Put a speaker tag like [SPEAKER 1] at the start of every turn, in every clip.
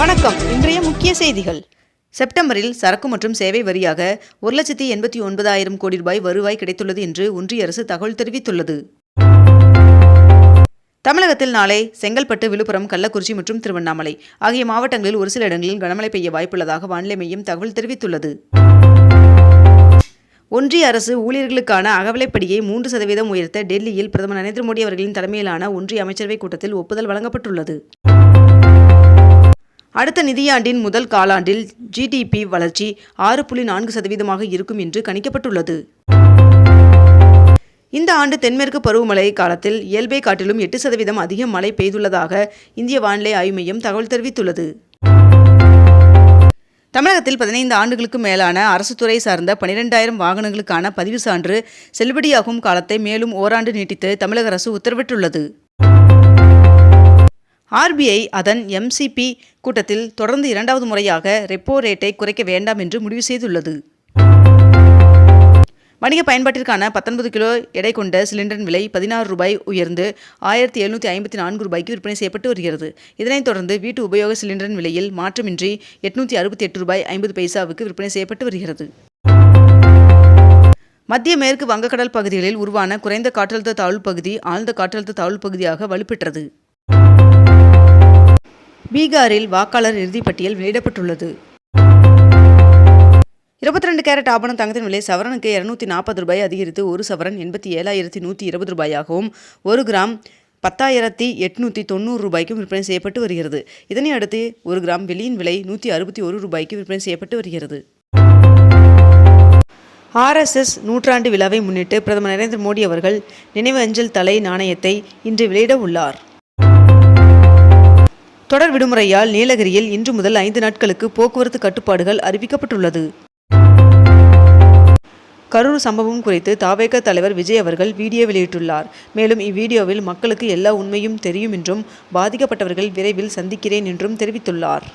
[SPEAKER 1] வணக்கம். இன்றைய முக்கிய செய்திகள். செப்டம்பரில் சரக்கு மற்றும் சேவை வரியாக ஒரு லட்சத்தி எண்பத்தி ஒன்பதாயிரம் கோடி ரூபாய் வருவாய் கிடைத்துள்ளது என்று ஒன்றிய அரசு தகவல் தெரிவித்துள்ளது. தமிழகத்தில் நாளை செங்கல்பட்டு விழுப்புரம் கள்ளக்குறிச்சி மற்றும் திருவண்ணாமலை ஆகிய மாவட்டங்களில் ஒரு சில இடங்களில் கனமழை பெய்ய வாய்ப்புள்ளதாக வானிலை மையம் தகவல் தெரிவித்துள்ளது. ஒன்றிய அரசு ஊழியர்களுக்கான அகவலைப்படியை மூன்று சதவீதம் உயர்த்த டெல்லியில் பிரதமர் நரேந்திர மோடி அவர்களின் தலைமையிலான ஒன்றிய அமைச்சரவைக் கூட்டத்தில் ஒப்புதல் வழங்கப்பட்டுள்ளது. அடுத்த நிதியாண்டின் முதல் காலாண்டில் ஜிடிபி வளர்ச்சி ஆறு புள்ளி நான்கு சதவீதமாக இருக்கும் என்று கணிக்கப்பட்டுள்ளது. இந்த ஆண்டு தென்மேற்கு பருவமழை காலத்தில் இயல்பை காட்டிலும் எட்டு சதவீதம் அதிக மழை பெய்துள்ளதாக இந்திய வானிலை ஆய்வு மையம் தகவல் தெரிவித்துள்ளது. தமிழகத்தில் பதினைந்து ஆண்டுகளுக்கு மேலான அரசு துறை சார்ந்த பனிரெண்டாயிரம் வாகனங்களுக்கான பதிவு சான்று செல்லுபடியாகும் காலத்தை மேலும் ஓராண்டு நீட்டித்து தமிழக அரசு உத்தரவிட்டுள்ளது. ஆர்பிஐ அதன் எம்சிபி கூட்டத்தில் தொடர்ந்து இரண்டாவது முறையாக ரெப்போ ரேட்டை குறைக்க வேண்டாம் என்று முடிவு செய்துள்ளது. வணிக பயன்பாட்டிற்கான பத்தொன்பது கிலோ எடை கொண்ட சிலிண்டரின் விலை பதினாறு ரூபாய் உயர்ந்து ஆயிரத்தி எழுநூற்றி ஐம்பத்தி நான்கு ரூபாய்க்கு விற்பனை செய்யப்பட்டு வருகிறது. இதனைத் தொடர்ந்து வீட்டு உபயோக சிலிண்டரின் விலையில் மாற்றமின்றி எட்நூற்றி அறுபத்தி எட்டு ரூபாய் ஐம்பது பைசாவுக்கு விற்பனை செய்யப்பட்டு வருகிறது. மத்திய மேற்கு வங்கக்கடல் பகுதிகளில் உருவான குறைந்த காற்றழுத்த தாழ்வு பகுதி ஆழ்ந்த காற்றழுத்த தாழ்வு பகுதியாக வலுப்பெற்றது. பீகாரில் வாக்காளர் இறுதிப் பட்டியல் வெளியிடப்பட்டுள்ளது. இருபத்தி ரெண்டு கேரட் ஆபணம் தங்கத்தின் விலை சவரனுக்கு இருநூத்தி நாற்பது ரூபாய் அதிகரித்து ஒரு சவரன் எண்பத்தி ஏழாயிரத்தி நூற்றி இருபது ரூபாயாகவும் ஒரு கிராம் பத்தாயிரத்தி எட்நூற்றி தொண்ணூறு ரூபாய்க்கும் விற்பனை செய்யப்பட்டு வருகிறது. இதனை அடுத்து ஒரு கிராம் வெள்ளியின் விலை நூற்றி அறுபத்தி ஒரு ரூபாய்க்கு விற்பனை செய்யப்பட்டு வருகிறது. ஆர்எஸ்எஸ் நூற்றாண்டு விழாவை முன்னிட்டு பிரதமர் நரேந்திர மோடி அவர்கள் நினைவு அஞ்சல் தலை நாணயத்தை இன்று வெளியிட உள்ளார். தொடர் விடுமுறையால் நீலகிரியில் இன்று முதல் ஐந்து நாட்களுக்கு போக்குவரத்து கட்டுப்பாடுகள் அறிவிக்கப்பட்டுள்ளது. கரூர் சம்பவம் குறித்து தாவேக தலைவர் விஜய் அவர்கள் வீடியோ வெளியிட்டுள்ளார். மேலும் இவ்வீடியோவில் மக்களுக்கு எல்லா உண்மையும் தெரியும் என்றும் பாதிக்கப்பட்டவர்கள் விரைவில் சந்திக்கிறேன் என்றும் தெரிவித்துள்ளார்.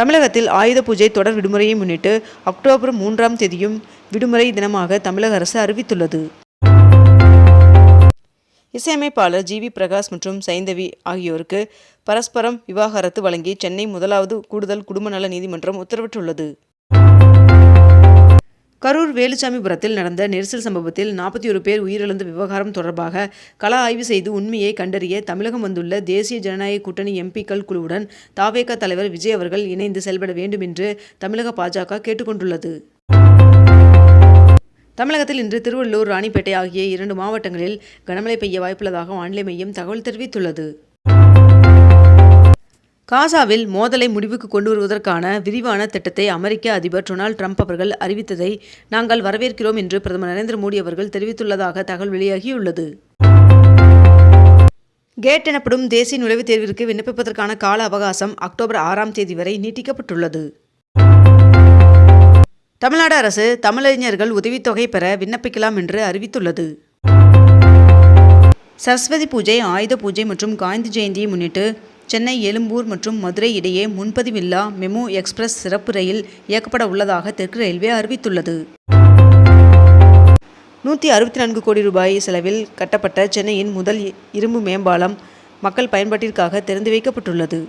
[SPEAKER 1] தமிழகத்தில் ஆயுத பூஜை தொடர் விடுமுறையை முன்னிட்டு அக்டோபர் மூன்றாம் தேதியும் விடுமுறை தினமாக தமிழக அரசு அறிவித்துள்ளது. இசையமைப்பாளர் ஜி வி பிரகாஷ் மற்றும் சைந்தவி ஆகியோருக்கு பரஸ்பரம் விவாகரத்து வழங்கி சென்னை முதலாவது கூடுதல் குடும்ப நல நீதிமன்றம் உத்தரவிட்டுள்ளது. கரூர் வேலுச்சாமிபுரத்தில் நடந்த நெரிசல் சம்பவத்தில் நாற்பத்தி ஒரு பேர் உயிரிழந்த விவகாரம் தொடர்பாக கள ஆய்வு செய்து உண்மையை கண்டறிய தமிழகம் வந்துள்ள தேசிய ஜனநாயக கூட்டணி எம்பிக்கள் குழுவுடன் தாவேக தலைவர் விஜய் அவர்கள் இணைந்து செயல்பட வேண்டும் என்று தமிழக பாஜக கேட்டுக்கொண்டுள்ளது. தமிழகத்தில் இன்று திருவள்ளூர் ராணிப்பேட்டை ஆகிய இரண்டு மாவட்டங்களில் கனமழை பெய்ய வாய்ப்புள்ளதாக வானிலை மையம் தகவல் தெரிவித்துள்ளது. காசாவில் மோதலை முடிவுக்கு கொண்டு வருவதற்கான விரிவான திட்டத்தை அமெரிக்க அதிபர் டொனால்ட் ட்ரம்ப் அவர்கள் அறிவித்ததை நாங்கள் வரவேற்கிறோம் என்று பிரதமர் நரேந்திர மோடி அவர்கள் தெரிவித்துள்ளதாக தகவல் வெளியாகியுள்ளது. கேட் எனப்படும் தேசிய நுழைவுத் தேர்விற்கு விண்ணப்பிப்பதற்கான கால அவகாசம் அக்டோபர் ஆறாம் தேதி வரை நீட்டிக்கப்பட்டுள்ளது. தமிழ்நாடு அரசு தமிழறிஞர்கள் உதவித்தொகை பெற விண்ணப்பிக்கலாம் என்று அறிவித்துள்ளது. சரஸ்வதி பூஜை ஆயுத பூஜை மற்றும் காந்தி ஜெயந்தியை முன்னிட்டு சென்னை எழும்பூர் மற்றும் மதுரை இடையே முன்பதிவில்லா மெமு எக்ஸ்பிரஸ் சிறப்பு ரயில் இயக்கப்பட உள்ளதாக தெற்கு ரயில்வே அறிவித்துள்ளது. நூற்றி அறுபத்தி நான்கு கோடி ரூபாய் செலவில் கட்டப்பட்ட சென்னையின் முதல் இரும்பு மேம்பாலம் மக்கள் பயன்பாட்டிற்காக திறந்து வைக்கப்பட்டுள்ளது.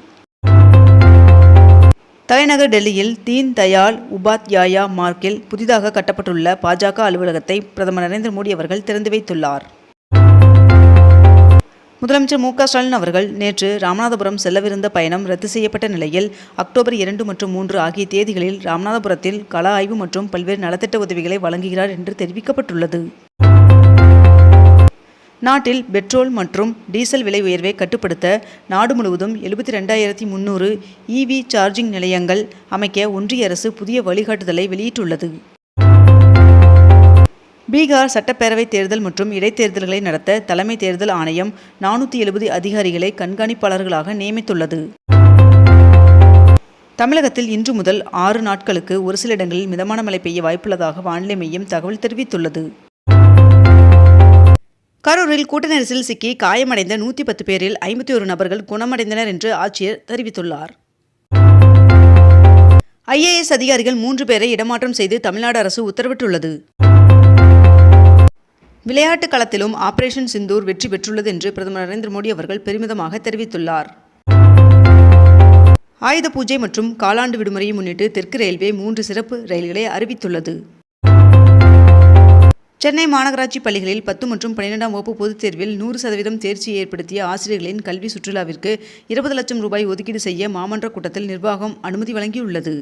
[SPEAKER 1] தலைநகர் டெல்லியில் தீன் தயாள் உபாத்யாயா மார்க்கில் புதிதாக கட்டப்பட்டுள்ள பாஜக அலுவலகத்தை பிரதமர் நரேந்திர மோடி அவர்கள் திறந்து வைத்துள்ளார். முதலமைச்சர் மு க ஸ்டாலின் அவர்கள் நேற்று ராமநாதபுரம் செல்லவிருந்த பயணம் ரத்து செய்யப்பட்ட நிலையில் அக்டோபர் இரண்டு மற்றும் மூன்று ஆகிய தேதிகளில் ராமநாதபுரத்தில் கள ஆய்வு மற்றும் பல்வேறு நலத்திட்ட உதவிகளை வழங்குகிறார் என்று தெரிவிக்கப்பட்டுள்ளது. நாட்டில் பெட்ரோல் மற்றும் டீசல் விலை உயர்வை கட்டுப்படுத்த நாடு முழுவதும் எழுபத்தி ரெண்டாயிரத்தி முந்நூறு இவி சார்ஜிங் நிலையங்கள் அமைக்க ஒன்றிய அரசு புதிய வழிகாட்டுதலை வெளியிட்டுள்ளது. பீகார் சட்டப்பேரவைத் தேர்தல் மற்றும் இடைத்தேர்தல்களை நடத்த தலைமை தேர்தல் ஆணையம் நானூற்றி எழுபது அதிகாரிகளை கண்காணிப்பாளர்களாக நியமித்துள்ளது. தமிழகத்தில் இன்று முதல் ஆறு நாட்களுக்கு ஒரு சில இடங்களில் மிதமான மழை பெய்ய வாய்ப்புள்ளதாக வானிலை மையம் தகவல் தெரிவித்துள்ளது. கரூரில் கூட்ட நெரிசலில் சிக்கி காயமடைந்த நூற்றி பத்து பேரில் ஐம்பத்தி ஒரு நபர்கள் குணமடைந்தனர் என்று ஆட்சியர் தெரிவித்துள்ளார். ஐஏஎஸ் அதிகாரிகள் மூன்று பேரை இடமாற்றம் செய்து தமிழ்நாடு அரசு உத்தரவிட்டுள்ளது. விளையாட்டு களத்திலும் ஆபரேஷன் சிந்தூர் வெற்றி பெற்றுள்ளது என்று பிரதமர் நரேந்திர மோடி அவர்கள் பெருமிதமாக தெரிவித்துள்ளார். ஆயுத பூஜை மற்றும் காலாண்டு விடுமுறையை முன்னிட்டு தெற்கு ரயில்வே மூன்று சிறப்பு ரயில்களை அறிவித்துள்ளது. சென்னை மாநகராட்சி பள்ளிகளில் பத்து மற்றும் பன்னிரெண்டாம் வகுப்பு பொதுத் தேர்வில் நூறு சதவீதம் தேர்ச்சி ஏற்படுத்திய ஆசிரியர்களின் கல்வி சுற்றுலாவிற்கு இருபது லட்சம் ரூபாய் ஒதுக்கீடு செய்ய மாமன்ற கூட்டத்தில் நிர்வாகம் அனுமதி வழங்கியுள்ளது.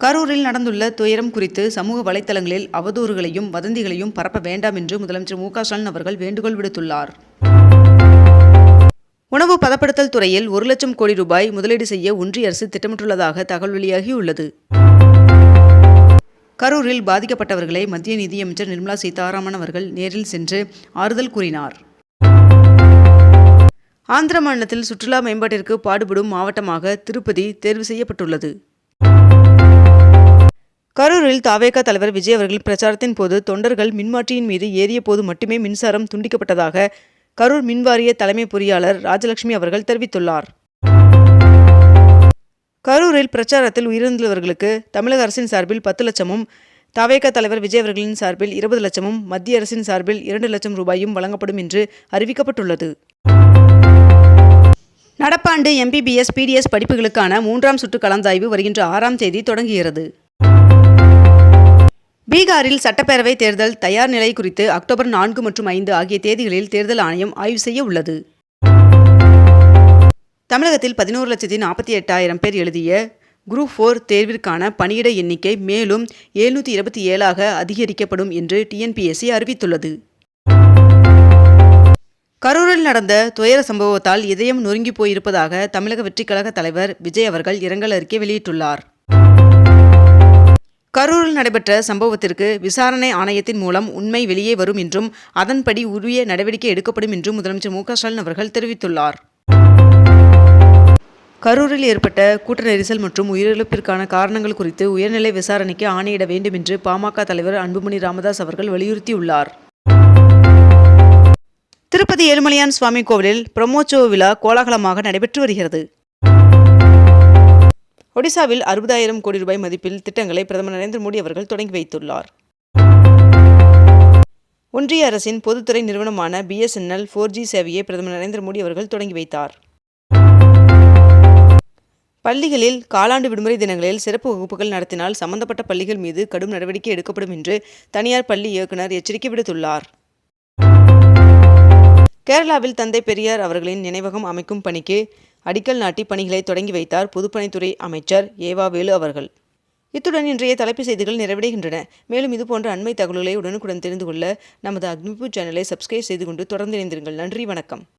[SPEAKER 1] கரூரில் நடந்துள்ள துயரம் குறித்து சமூக வலைத்தளங்களில் அவதூறுகளையும் வதந்திகளையும் பரப்ப வேண்டாம் என்று முதலமைச்சர் மு ஸ்டாலின் அவர்கள் வேண்டுகோள் விடுத்துள்ளார். உணவு பதப்படுத்தல் துறையில் ஒரு லட்சம் கோடி ரூபாய் முதலீடு செய்ய ஒன்றிய அரசு திட்டமிட்டுள்ளதாக தகவல் வெளியாகியுள்ளது. கரூரில் பாதிக்கப்பட்டவர்களை மத்திய நிதியமைச்சர் நிர்மலா சீதாராமன் அவர்கள் நேரில் சென்று ஆறுதல் கூறினார். ஆந்திர மாநிலத்தில் சுற்றுலா மேம்பாட்டிற்கு பாடுபடும் மாவட்டமாக திருப்பதி தேர்வு செய்யப்பட்டுள்ளது. கரூரில் தாவேகா தலைவர் விஜய் அவர்கள் பிரச்சாரத்தின் போது தொண்டர்கள் மின்மாற்றியின் மீது ஏறிய போது மட்டுமே மின்சாரம் துண்டிக்கப்பட்டதாக கரூர் மின்வாரிய தலைமை பொறியாளர் ராஜலட்சுமி அவர்கள் தெரிவித்துள்ளார். கரூரில் பிரச்சாரத்தில் உயிரிழந்தவர்களுக்கு தமிழக அரசின் சார்பில் பத்து லட்சமும் தவேக தலைவர் விஜய் அவர்களின் சார்பில் இருபது லட்சமும் மத்திய அரசின் சார்பில் இரண்டு லட்சம் ரூபாயும் வழங்கப்படும் என்று அறிவிக்கப்பட்டுள்ளது. நடப்பாண்டு எம்பிபிஎஸ் பிடிஎஸ் படிப்புகளுக்கான மூன்றாம் சுற்று கலந்தாய்வு வருகின்ற ஆறாம் தேதி தொடங்குகிறது. பீகாரில் சட்டப்பேரவை தேர்தல் தயார் நிலை குறித்து அக்டோபர் நான்கு மற்றும் ஐந்து ஆகிய தேதிகளில் தேர்தல் ஆணையம் ஆய்வு செய்ய உள்ளது. தமிழகத்தில் பதினோரு லட்சத்தி நாற்பத்தி எட்டாயிரம் பேர் எழுதிய குரூப் ஃபோர் தேர்விற்கான பணியிட எண்ணிக்கை மேலும் எழுநூற்றி இருபத்தி ஏழாக அதிகரிக்கப்படும் என்று டிஎன்பிஎஸ்சி அறிவித்துள்ளது. கரூரில் நடந்த துயர சம்பவத்தால் இதயம் நொறுங்கி போயிருப்பதாக தமிழக வெற்றிக்கழக தலைவர் விஜய் அவர்கள் இரங்கல் அறிக்கை வெளியிட்டுள்ளார். கரூரில் நடைபெற்ற சம்பவத்திற்கு விசாரணை ஆணையத்தின் மூலம் உண்மை வெளியே வரும் என்றும் அதன்படி உரிய நடவடிக்கை எடுக்கப்படும் என்றும் முதலமைச்சர் மு ஸ்டாலின் அவர்கள் தெரிவித்துள்ளார். கரூரில் ஏற்பட்ட கூட்ட நெரிசல் மற்றும் உயிரிழப்பிற்கான காரணங்கள் குறித்து உயர்நிலை விசாரணைக்கு ஆணையிட வேண்டும் என்று பாமக தலைவர் அன்புமணி ராமதாஸ் அவர்கள் வலியுறுத்தியுள்ளார். திருப்பதி ஏழுமலையான் சுவாமி கோவிலில் பிரம்மோற்சவ விழா கோலாகலமாக நடைபெற்று வருகிறது. ஒடிசாவில் அறுபதாயிரம் கோடி ரூபாய் மதிப்பில் திட்டங்களை பிரதமர் நரேந்திர மோடி அவர்கள் தொடங்கி வைத்துள்ளார். ஒன்றிய அரசின் பொதுத்துறை நிறுவனமான பிஎஸ்என்எல் ஃபோர் ஜி சேவையை பிரதமர் நரேந்திர மோடி அவர்கள் தொடங்கி வைத்தார். பள்ளிகளில் காலாண்டு விடுமுறை தினங்களில் சிறப்பு வகுப்புகள் நடத்தினால் சம்பந்தப்பட்ட பள்ளிகள் மீது கடும் நடவடிக்கை எடுக்கப்படும் என்று தனியார் பள்ளி இயக்குநர் எச்சரிக்கை விடுத்துள்ளார். கேரளாவில் தந்தை பெரியார் அவர்களின் நினைவகம் அமைக்கும் பணிக்கு அடிக்கல் நாட்டி பணிகளை தொடங்கி வைத்தார் பொதுப்பணித்துறை அமைச்சர் ஏவா வேலு அவர்கள். இத்துடன் இன்றைய தலைப்பு செய்திகள் நிறைவடைகின்றன. மேலும் இதுபோன்ற அண்மை தகவல்களை உடனுக்குடன் தெரிந்து கொள்ள நமது அக்னிபு சேனலை சப்ஸ்கிரைப் செய்து கொண்டு தொடர்ந்து இணைந்திருங்கள். நன்றி வணக்கம்.